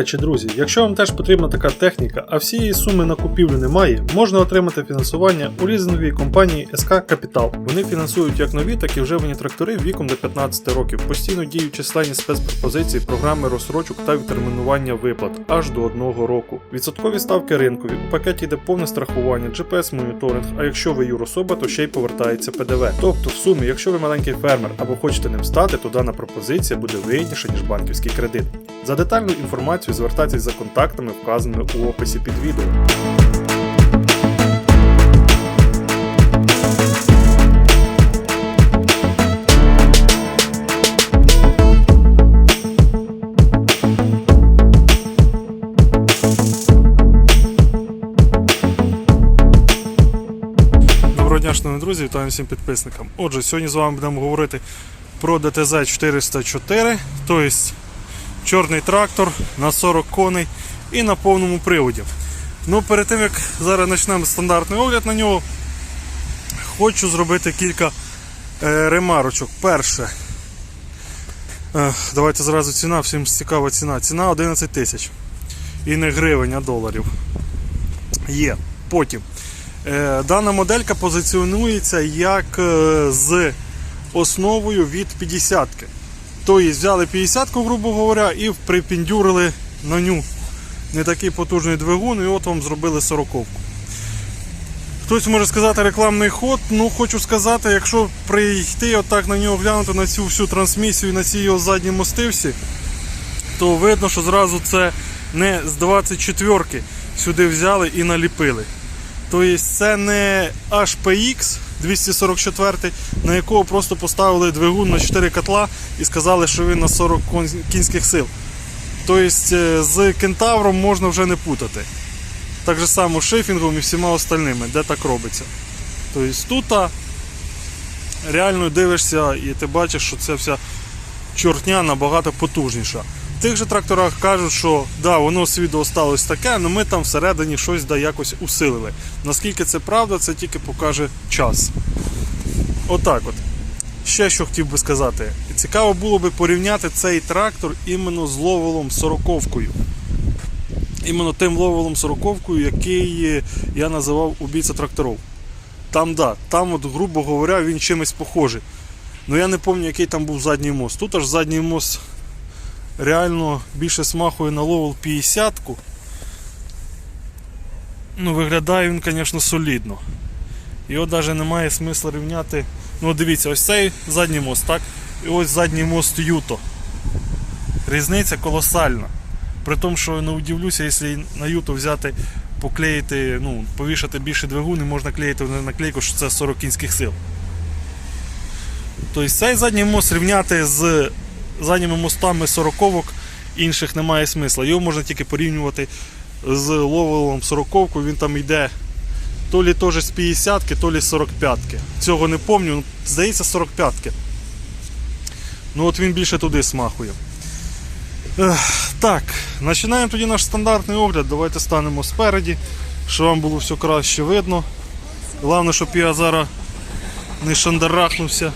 Речі, друзі, якщо вам теж потрібна така техніка, а всієї суми на купівлю немає, можна отримати фінансування у лізинговій компанії СК Капітал. Вони фінансують як нові, так і вживані трактори віком до 15 років, постійно діють численні спецпропозиції, програми розсрочок та відтермінування виплат аж до одного року. Відсоткові ставки ринкові. У пакеті йде повне страхування, GPS-моніторинг, а якщо ви юрособа, то ще й повертається ПДВ. Тобто, в сумі, якщо ви маленький фермер або хочете ним стати, то дана пропозиція буде вигідніша, ніж банківський кредит. За детальну інформацію звертайтесь за контактами, вказаними у описі під відео. Дня, шановні друзі, вітаю всім підписникам. Отже, сьогодні з вами будемо говорити про ДТЗ 404, тобто чорний трактор на 40 коней і на повному приводі. Ну, перед тим як зараз почнемо стандартний огляд на нього, хочу зробити кілька е, ремарочок. Перше, е, давайте зразу ціна, всім цікава ціна. Ціна 11 тисяч. І не гривень, а доларів. Є. Потім. Е, Дана моделька позиціонується як з основою від 50-ки. Тобто взяли 50-ку, грубо говоря, і припіндюрили на ню не такий потужний двигун, і от вам зробили 40-ку. Хтось може сказати рекламний ход, ну хочу сказати, якщо прийти отак на нього глянути на цю всю трансмісію на ці його задні мостивці, то видно, що зразу це не з 24-ки сюди взяли і наліпили. Тобто це не HPX 244, на якого просто поставили двигун на 4 котла і сказали, що він на 40 кінських сил. Тобто е, з кентавром можна вже не путати. Так же само з шифінгом і всіма остальними, де так робиться. Тобто тут реально дивишся і ти бачиш, що ця вся чортня набагато потужніша. Тих же тракторах кажуть, що да, воно з відео сталося таке, але ми там всередині щось да якось усилили. Наскільки це правда, це тільки покаже час. Отак от. Ще що хотів би сказати. Цікаво було би порівняти цей трактор іменно з ловелом 40 Іменно тим ловелом 40 який е, я називав убійця тракторов. Там, да, там, от, грубо говоря, він чимось похожий. Ну я не пам'ятаю, який там був задній мост. Тут аж задній мост реально більше смахує на ловел 50-ку. Ну, виглядає він, звісно, солідно. Його навіть немає смисла рівняти. Ну, дивіться, ось цей задній мост, так? І ось задній мост Юто. Різниця колосальна. При тому, що не удивлюся, якщо на Юто взяти, поклеїти, ну, повішати більше двигун і можна клеїти на наклейку, що це 40 кінських сил. Тобто цей задній мост рівняти з задніми мостами 40 інших немає смисла. Його можна тільки порівнювати з ловелом 40 він там йде то лі теж з 50-ки, то лі з 45-ки. Цього не пам'ятаю, здається 45-ки. Ну от він більше туди смахує. Так, починаємо тоді наш стандартний огляд. Давайте станемо спереді, щоб вам було все краще видно. Головне, щоб я зараз не шандарахнувся.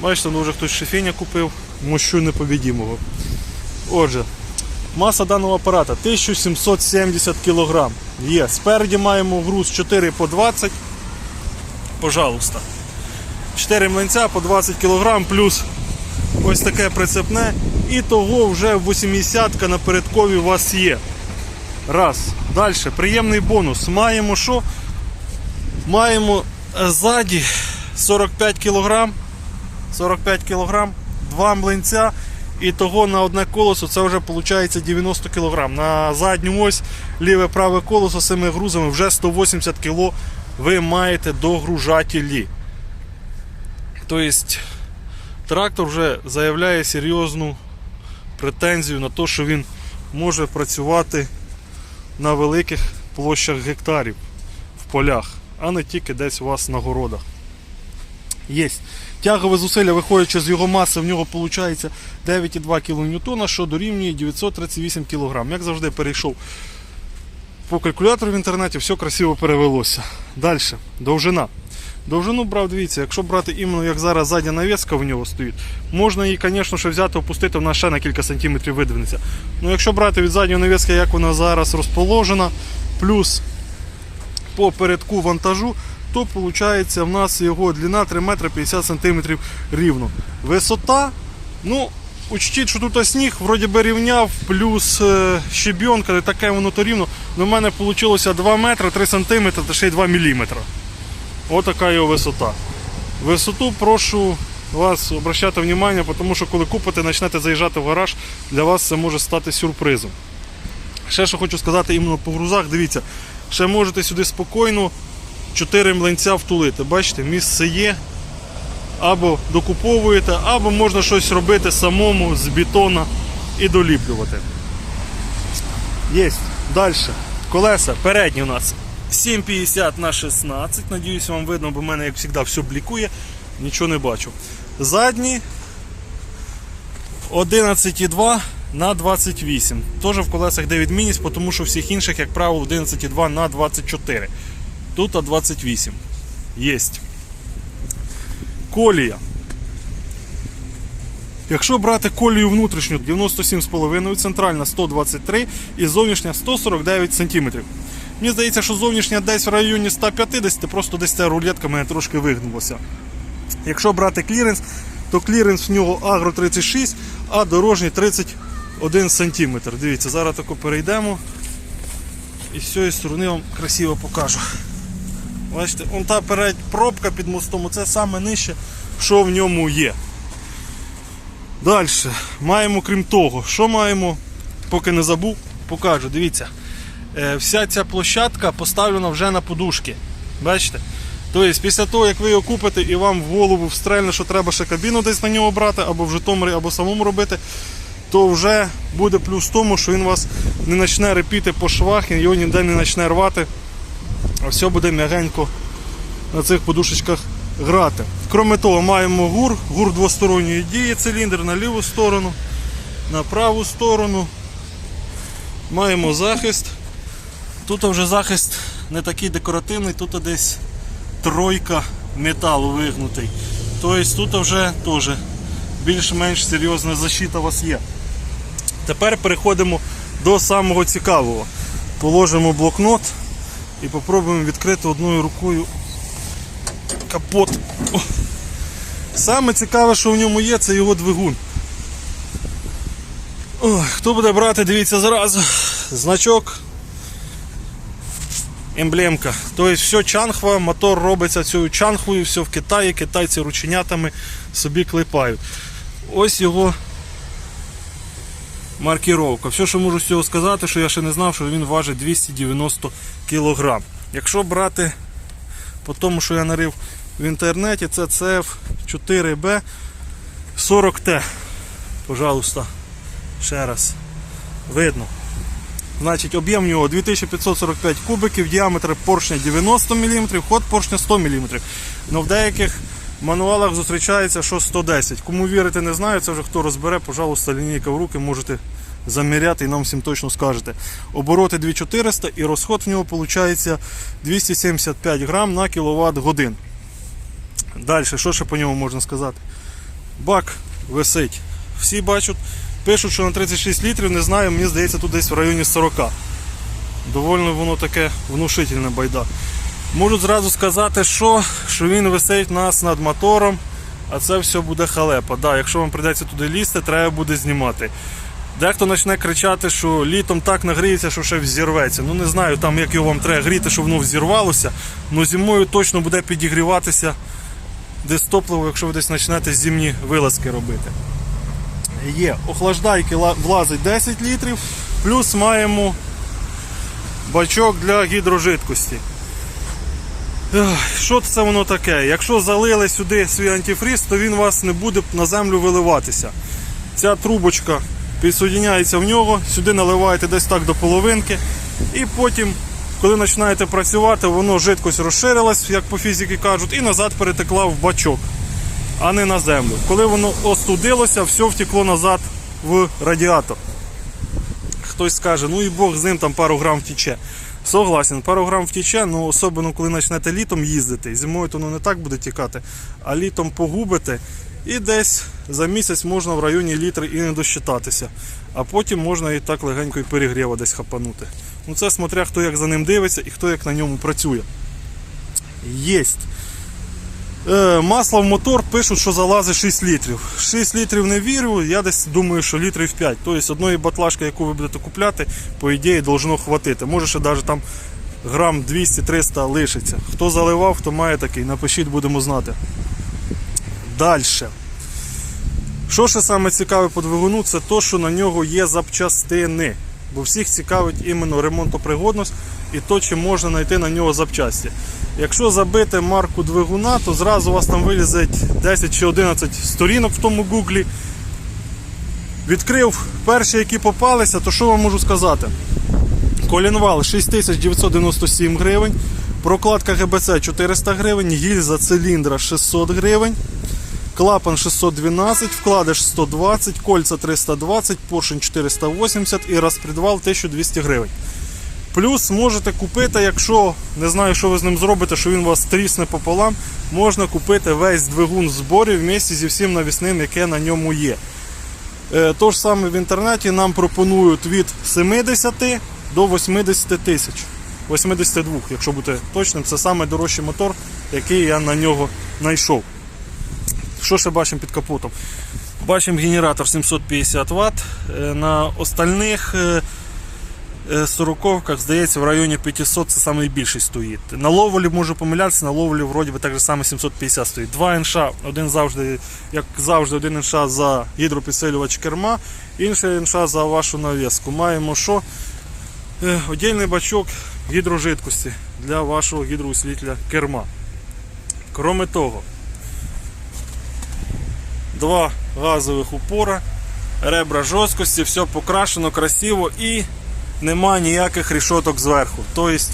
Бачите, ну вже хтось шифеня купив, мощу непобідімого. Отже, маса даного апарата 1770 кг. Є. Спереді маємо груз 4 по 20. Пожалуйста. 4 млинця по 20 кг плюс ось таке прицепне. І того вже 80 на передкові у вас є. Раз. Далі, приємний бонус. Маємо що? Маємо е, ззаді 45 кг. 45 кг, 2 млинця. І того на одне колесо це вже виходить 90 кг. На задню ось ліве праве колесо з цими грузами вже 180 кг ви маєте догружателі. Тобто трактор вже заявляє серйозну претензію на те, що він може працювати на великих площах гектарів в полях, а не тільки десь у вас на городах. Є. Тягове зусилля, виходячи з його маси, в нього виходить 9,2 кН, що дорівнює 938 кг. Як завжди, перейшов по калькулятору в інтернеті, все красиво перевелося. Далі, довжина. Довжину брав, дивіться, якщо брати іменно як зараз задня навіска в нього стоїть, можна її, звісно, ще взяти, опустити, вона ще на кілька сантиметрів видвинеться. Ну якщо брати від задньої навіски, як вона зараз розположена, плюс по передку вантажу, то виходить в нас його длина 3 метри 50 сантиметрів рівно. Висота, ну, учтіть, що тут сніг, вроді би рівняв, плюс е, щебінка, не таке воно то рівно. Но в мене вийшло 2 метри 3 сантиметри та ще й 2 міліметри. Отака його висота. Висоту прошу вас обращати увагу, тому що коли купите, почнете заїжджати в гараж, для вас це може стати сюрпризом. Ще що хочу сказати іменно по грузах, дивіться, ще можете сюди спокійно 4 млинця втулити. Бачите, місце є. Або докуповуєте, або можна щось робити самому з бетона і доліплювати. Є. Далі. Колеса передні у нас 7,50 на 16. Надіюсь, вам видно, бо в мене, як завжди, все блікує, нічого не бачу. Задні 11,2 на 28. Теж в колесах де відмінність, тому що всіх інших, як правило, 11,2 на 24. Тут 28. Єсть. Колія. Якщо брати колію внутрішню 97,5, центральна 123 і зовнішня 149 см. Мені здається, що зовнішня десь в районі 150, просто десь ця рулетка мене трошки вигнулася. Якщо брати кліренс, то кліренс в нього агро 36, а дорожній 31 см. Дивіться, зараз тако перейдемо і з цієї сторони вам красиво покажу. Бачите, он та перед пробка під мостом, це саме нижче, що в ньому є. Далі, маємо крім того, що маємо, поки не забув, покажу. Дивіться, е, вся ця площадка поставлена вже на подушки. Бачите? Тобто, після того, як ви його купите і вам в голову встрельне, що треба ще кабіну десь на нього брати, або в Житомирі, або самому робити, то вже буде плюс в тому, що він вас не почне репіти по швах, і його ніде не почне рвати, а все буде м'ягенько на цих подушечках грати. Кроме того, маємо гур, гур двосторонньої дії, циліндр на ліву сторону, на праву сторону. Маємо захист. Тут вже захист не такий декоративний, тут десь тройка металу вигнутий. Тобто тут вже теж більш-менш серйозна защита у вас є. Тепер переходимо до самого цікавого. Положимо блокнот і спробуємо відкрити одною рукою капот. Саме цікаве, що в ньому є, це його двигун. Хто буде брати, дивіться зразу. Значок. Емблемка. Тобто все чанхва, мотор робиться цією чанхвою, все в Китаї, китайці рученятами собі клепають. Ось його маркіровка. Все, що можу з цього сказати, що я ще не знав, що він важить 290 кг. Якщо брати по тому, що я нарив в інтернеті, це CF 4B 40T. Пожалуйста, ще раз. Видно. Значить, об'єм нього 2545 кубиків, діаметр поршня 90 мм, ход поршня 100 мм. Но в деяких мануалах зустрічається, що 110. Кому вірити не знаю, це вже хто розбере, пожалуйста, лінійка в руки можете заміряти і нам всім точно скажете. Обороти 2400 і розход в нього виходить 275 грам на кіловат годин. Далі, що ще по ньому можна сказати? Бак висить. Всі бачать, пишуть, що на 36 літрів, не знаю, мені здається, тут десь в районі 40. Довольно воно таке внушительне байда. Можу зразу сказати, що, що він висить нас над мотором, а це все буде халепа. Да, якщо вам прийдеться туди лізти, треба буде знімати. Дехто почне кричати, що літом так нагріється, що ще взірветься. Ну не знаю, там як його вам треба гріти, щоб воно взірвалося. але зимою точно буде підігріватися десь топливо, якщо ви десь почнете зимні вилазки робити. Є, охлаждайки влазить 10 літрів, плюс маємо бачок для гідрожидкості. Що це воно таке? Якщо залили сюди свій антифріз, то він вас не буде на землю виливатися. Ця трубочка підсоединяється в нього, сюди наливаєте десь так до половинки, і потім, коли починаєте працювати, воно жидкость розширилась, як по фізиці кажуть, і назад перетекла в бачок, а не на землю. Коли воно остудилося, все втекло назад в радіатор. Хтось скаже, ну і Бог з ним там пару грам втіче. Согласен, пару грам втіче, ну особливо коли почнете літом їздити. Зимою то ну, не так буде тікати, а літом погубите. І десь за місяць можна в районі літри і не досчитатися. А потім можна і так легенько і перегріва десь хапанути. Ну це смотря хто як за ним дивиться і хто як на ньому працює. Єсть. Е, масло в мотор пишуть, що залазить 6 літрів. 6 літрів не вірю, я десь думаю, що літрів 5. Тобто одної батлашки, яку ви будете купляти, по ідеї должно хватити. Може ще навіть там грам 200-300 лишиться. Хто заливав, хто має такий, напишіть, будемо знати. Далі. Що ще саме цікаве по двигуну, це то, що на нього є запчастини. Бо всіх цікавить іменно ремонтопригодність і то, чи можна знайти на нього запчасті. Якщо забити марку двигуна, то зразу у вас там вилізе 10 чи 11 сторінок в тому гуглі. Відкрив перші, які попалися, то що вам можу сказати? Колінвал 6997 гривень, прокладка ГБЦ 400 гривень, гільза циліндра 600 гривень, клапан 612, вкладиш 120, кольця 320, поршень 480 і розпредвал 1200 гривень. Плюс можете купити, якщо не знаю, що ви з ним зробите, що він вас трісне пополам, можна купити весь двигун в зборі вместе зі всім навісним, яке на ньому є. Е, То ж саме в інтернеті нам пропонують від 70 до 80 тисяч. 82, якщо бути точним, це найдорожчий мотор, який я на нього знайшов. Що ще бачимо під капотом? Бачимо генератор 750 Вт. Е, На остальних е, е, сороковках, здається, в районі 500 це найбільший стоїть. На ловолі можу помилятися, на ловолі вроді би так же саме 750 стоїть. Два НШ, один завжди, як завжди, один НШ за гідропідсилювач керма, інший НШ за вашу навіску. Маємо що? Е, Отдільний бачок гідрожидкості для вашого гідроусвітля керма. Кроме того, два газових упора, ребра жорсткості, все покрашено красиво і нема ніяких рішоток зверху. Тобто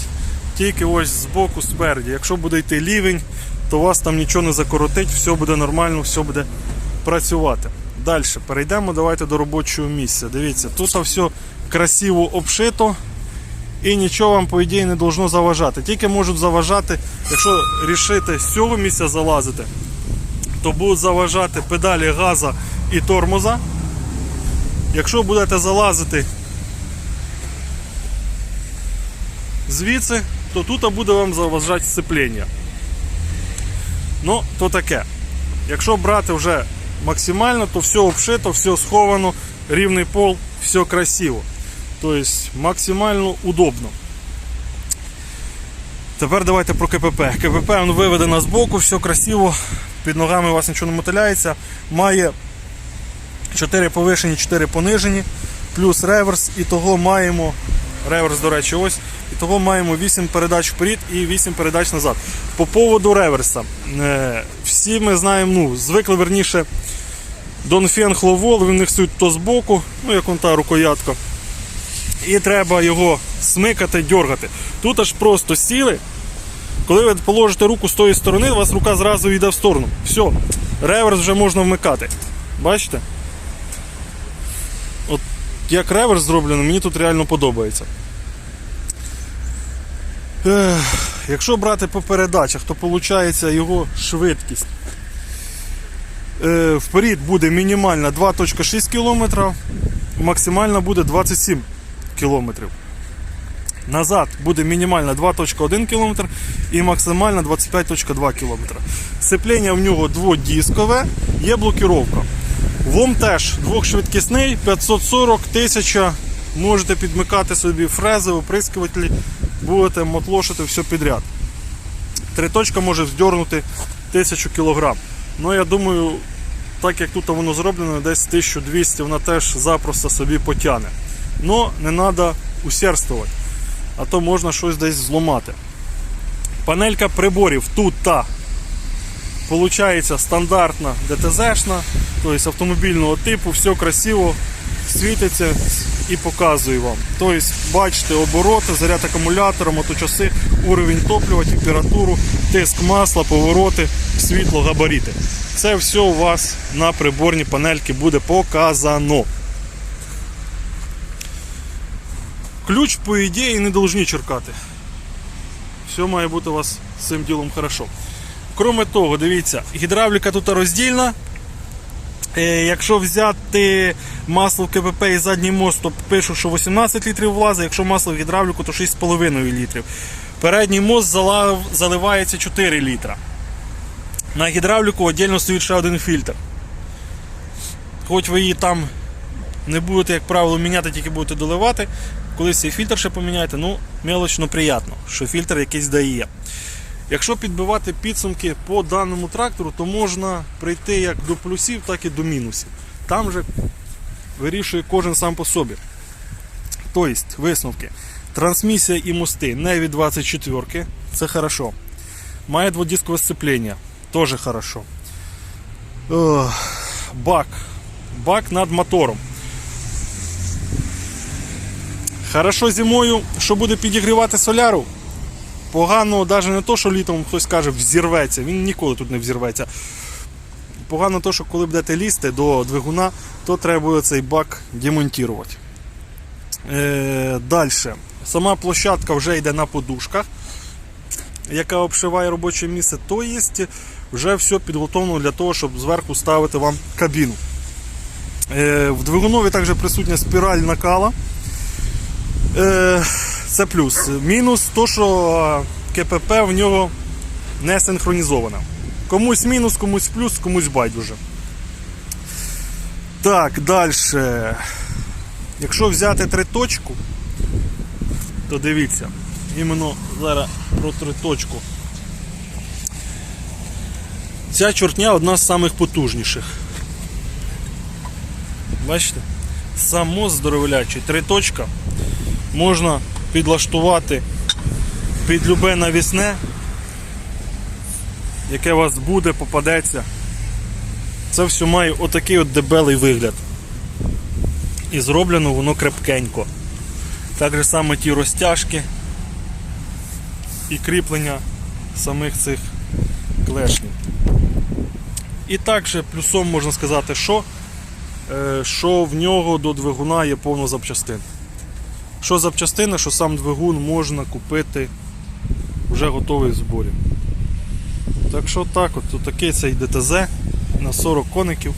тільки ось збоку, спереді. Якщо буде йти лівень, то вас там нічого не закоротить, все буде нормально, все буде працювати. Далі перейдемо давайте до робочого місця. Дивіться, тут все красиво обшито і нічого вам, по ідеї, не должно заважати. Тільки можуть заважати, якщо рішити з цього місця залазити, то будуть заважати педалі газа і тормоза. Якщо будете залазити звідси, то тут буде вам заважати сцеплення. Ну, то таке. Якщо брати вже максимально, то все обшито, все сховано, рівний пол, все красиво. Тобто максимально удобно. Тепер давайте про КПП. КПП воно виведено з боку, все красиво, під ногами у вас нічого не мотиляється. Має 4 повишені, 4 понижені, плюс реверс, і того маємо. Реверс, до речі, ось. І того маємо 8 передач вперед і 8 передач назад. По поводу реверса. Е, всі ми знаємо, ну, звикли верніше Донфен Хловол, він стоїть то збоку, ну як он та рукоятка. І треба його смикати, дергати. Тут аж просто сіли. Коли ви положите руку з тої сторони, у вас рука зразу йде в сторону. Все, реверс вже можна вмикати. Бачите? От як реверс зроблено, мені тут реально подобається. Ех, якщо брати по передачах, то виходить його швидкість. Е, вперед буде мінімальна 2.6 км, максимальна буде 27 км. Назад буде мінімальна 2.1 км і максимальна 25.2 км. Сцеплення в нього дводіскове, є блокіровка. ВОМ теж двохшвидкісний, 540 1000. Можете підмикати собі фрези, оприскувателі, будете мотлошити все підряд. Триточка може вздернути 1000 кг. Ну, я думаю, так як тут воно зроблено, десь 1200 вона теж запросто собі потягне. Но не треба усердствувати, а то можна щось десь зламати. Панелька приборів тут та Получається стандартна ДТЗ-шна, тобто автомобільного типу, все красиво світиться і показує вам. Тобто бачите обороти, заряд акумулятора, моточаси, уровень топлива, температуру, тиск масла, повороти, світло, габарити. Це все у вас на приборній панельці буде показано. Ключ, по ідеї, не повинні черкати. Все має бути у вас з цим ділом хорошо. Кроме того, дивіться, гідравліка тут роздільна. Е, Якщо взяти масло в КПП і задній мост, то пишуть, що 18 літрів влазить, якщо масло в гідравліку, то 6,5 літрів. Передній мост заливається 4 літра. На гідравліку віддільно стоїть ще один фільтр. Хоч ви її там не будете, як правило, міняти, тільки будете доливати. Колись цей фільтр ще поміняєте, ну, мелочно приємно, що фільтр якийсь дає. Якщо підбивати підсумки по даному трактору, то можна прийти як до плюсів, так і до мінусів. Там же вирішує кожен сам по собі. Тобто, висновки. Трансмісія і мости не від 24 це хорошо. Має дводискове сцеплення, теж хорошо. Бак. Бак над мотором. Хорошо зимою, що буде підігрівати соляру. Погано навіть не то, що літом хтось каже взірветься, він ніколи тут не взірветься. Погано то, що коли будете лізти до двигуна, то треба буде цей бак демонтувати. Е, Далі. Сама площадка вже йде на подушках, яка обшиває робоче місце, то є вже все підготовлено для того, щоб зверху ставити вам кабіну. Е, В двигунові також присутня спіраль накала. Е, Це плюс. Мінус то, що КПП в нього не синхронізовано. Комусь мінус, комусь плюс, комусь байдуже. Так, далі. Якщо взяти триточку, то дивіться, іменно зараз про триточку. Ця чортня одна з самих потужніших. Бачите? Сам мост здоровлячий, триточка можна підлаштувати під любе навісне, яке у вас буде, попадеться. Це все має отакий от дебелий вигляд. І зроблено воно крепкенько. Так же саме ті розтяжки і кріплення самих цих клешнів. І також плюсом можна сказати, що, е, що в нього до двигуна є повно запчастин. Що запчастини, що сам двигун можна купити вже готовий в зборі. Так що так, от тут такий цей ДТЗ на 40 коників.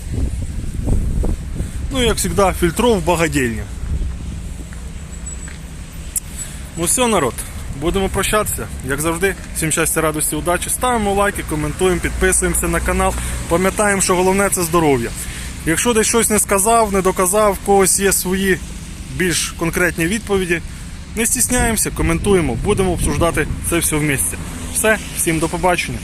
Ну, як завжди, фільтров багадільня. Ну все, народ. Будемо прощатися. Як завжди, всім щастя, радості, удачі. Ставимо лайки, коментуємо, підписуємося на канал. Пам'ятаємо, що головне це здоров'я. Якщо десь щось не сказав, не доказав, в когось є свої більш конкретні відповіді, не стісняємося, коментуємо, будемо обсуждати це все в місці. Все, всім до побачення.